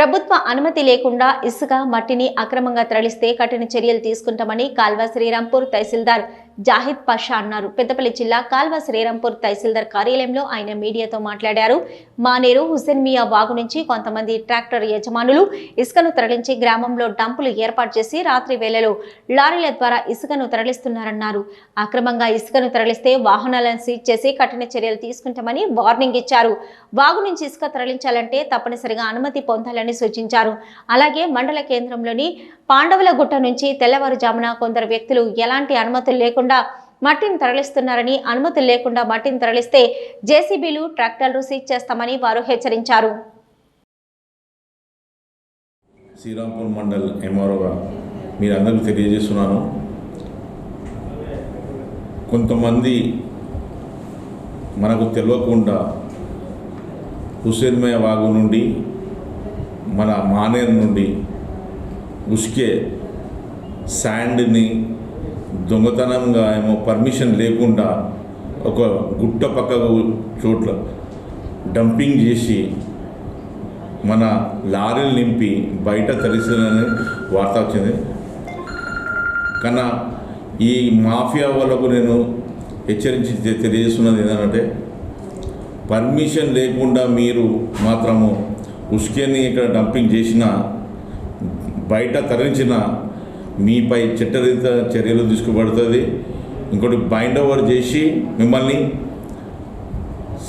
ప్రభుత్వ అనుమతి లేకుండా ఇసుక మట్టిని అక్రమంగా తరలిస్తే కఠిన చర్యలు తీసుకుంటామని కాల్వ శ్రీరాంపూర్ తహసీల్దార్ జాహిద్ పాషా అన్నారు. పెద్దపల్లి జిల్లా కాల్వ శ్రీరాంపూర్ తహసీల్దార్ కార్యాలయంలో ఆయన మీడియాతో మాట్లాడారు. మానేరు హుస్సేన్ మియా వాగు నుంచి కొంతమంది ట్రాక్టర్ యజమానులు ఇసుకను తరలించి గ్రామంలో డంపులు ఏర్పాటు చేసి రాత్రి వేళలో లారీల ద్వారా ఇసుకను తరలిస్తున్నారన్నారు. అక్రమంగా ఇసుకను తరలిస్తే వాహనాలను సీజ్ చేసి కఠిన చర్యలు తీసుకుంటామని వార్నింగ్ ఇచ్చారు. వాగు నుంచి ఇసుక తరలించాలంటే తప్పనిసరిగా అనుమతి పొందాలని సూచించారు. అలాగే మండల కేంద్రంలోని పాండవుల గుట్ట నుంచి తెల్లవారుజామున కొందరు వ్యక్తులు ఎలాంటి అనుమతులు లేకుండా మట్టిని తరలిస్తున్నారని అనుమతి లేకుండా మట్టిని తరలిస్తే జేసీబీలు ట్రాక్టర్లు సీజ్ చేస్తామని వారు హెచ్చరించారు. శ్రీరాంపూర్ మండల్ ఎంఆర్ఓగా మీరు అందరికీ తెలియజేస్తున్నాను. కొంతమంది మనకు తెలియకుండా హుసేన్మయ వాగు నుండి మన మానేరు నుండి ఉసుకే శాండ్ని దొంగతనంగా ఏమో పర్మిషన్ లేకుండా ఒక గుట్ట పక్కకు చోట్ల డంపింగ్ చేసి మన లారీలు నింపి బయట తరిస్తుందని వార్త వచ్చింది. కన్నా ఈ మాఫియా వాళ్ళకు నేను హెచ్చరించి తెలియజేస్తున్నది ఏంటంటే పర్మిషన్ లేకుండా మీరు మాత్రము ఉస్కేని ఇక్కడ డంపింగ్ చేసిన బయట తరలించిన మీపై చట్టరీత చర్యలు తీసుకోబడుతుంది ఇంకోటి బైండ్ ఓవర్ చేసి మిమ్మల్ని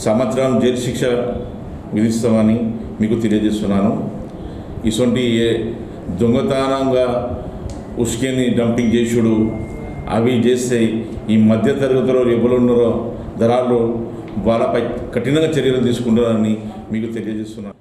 సంవత్సరం జైలు శిక్ష విధిస్తామని మీకు తెలియజేస్తున్నాను. ఇటువంటి ఏ దొంగతనంగా ఉస్కేని డంపింగ్ చేసుడు అవి చేస్తే ఈ మధ్య తరగతిలో ఎవరు ఉన్నారో దళాలు వాళ్ళపై కఠినంగా చర్యలు తీసుకుంటారని మీకు తెలియజేస్తున్నాను.